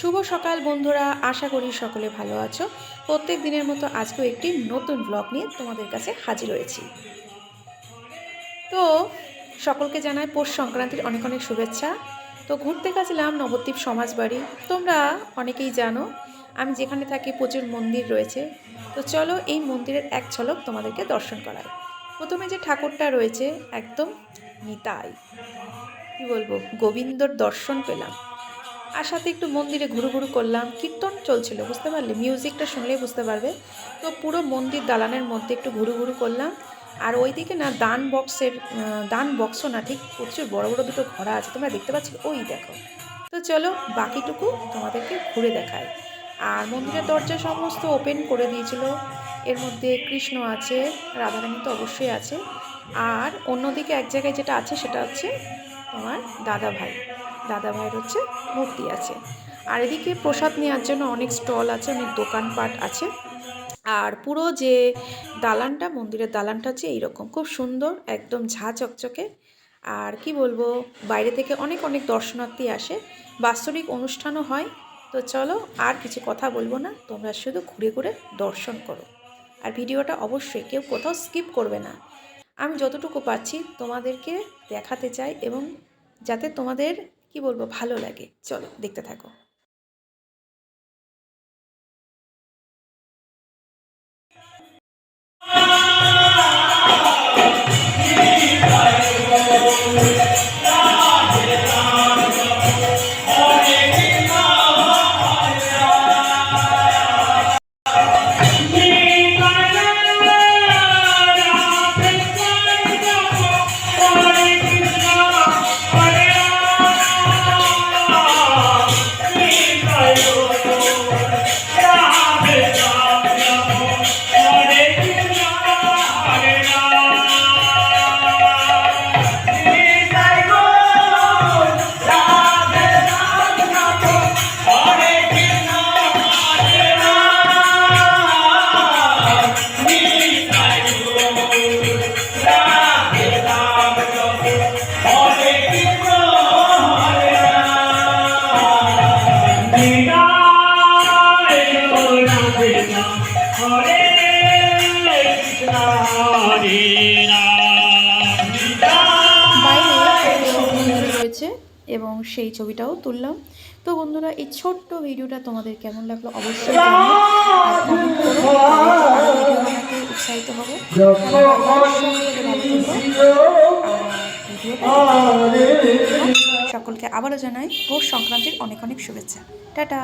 শুভ সকাল বন্ধুরা, আশা করি সকলে ভালো আছো। প্রত্যেক দিনের মতো আজকেও একটি নতুন ব্লগ নিয়ে তোমাদের কাছে হাজির হয়েছি। তো, সকলকে জানাই পৌষ সংক্রান্তির অনেক অনেক শুভেচ্ছা। তো ঘুরতে গেছিলাম নবদ্বীপ সমাজবাড়ি। তোমরা অনেকেই জানো, আমি যেখানে থাকি প্রচুর মন্দির রয়েছে। তো চলো এই মন্দিরের এক ঝলক তোমাদেরকে দর্শন করাই। প্রথমে যে ঠাকুরটা রয়েছে, একদম নিতাই। কী বলব, গোবিন্দর দর্শন পেলাম। আর সাথে একটু মন্দিরে ঘুরু ঘুরু করলাম, কীর্তন চলছিল, বুঝতে পারলে? মিউজিকটা শুনলেই বুঝতে পারবে। তো পুরো মন্দির দালানের মধ্যে একটু ঘুরু ঘুরু করলাম। আর ওইদিকে না, দান বক্সের দান বক্সও না, ঠিক প্রচুর বড় বড় দুটো ঘোড়া আছে, তোমরা দেখতে পাচ্ছ? ওই দেখো। তো চলো, বাকিটুকু তোমাদেরকে ঘুরে দেখায় আর মন্দিরের দরজা সমস্ত ওপেন করে দিয়েছিল। এর মধ্যে কৃষ্ণ আছে, রাধারানী তো অবশ্যই আছে। আর অন্যদিকে এক জায়গায় যেটা আছে, সেটা হচ্ছে তোমার দাদা ভাই দাদা ভাইয়ের হচ্ছে মূর্তি আছে। আর এদিকে প্রসাদ নেওয়ার জন্য অনেক স্টল আছে, অনেক দোকানপাট আছে। আর পুরো যে দালানটা, মন্দিরের দালানটা হচ্ছে এইরকম। খুব সুন্দর, একদম ঝা চকচকে। আর কি বলব, বাইরে থেকে অনেক অনেক দর্শনার্থী আসে। বাৎসরিক অনুষ্ঠানও হয়। তো চলো, আর কিছু কথা বলব না। তোমরা শুধু ঘুরে ঘুরে দর্শন করো। আর ভিডিওটা অবশ্যই কেউ কোথাও স্কিপ করবে না। আমি যতটুকু পাচ্ছি তোমাদেরকে দেখাতে চাই এবং যাতে তোমাদের কি বলব? ভালো লাগে। চলো দেখতে থাকো। রয়েছে এবং সেই ছবিটাও তুললাম। তো বন্ধুরা, এই ছোট্ট ভিডিওটা তোমাদের কেমন লাগল অবশ্যই উৎসাহিত হব। সকলকে আবারও জানাই, পৌষ সংক্রান্তির অনেক অনেক শুভেচ্ছা। টাটা!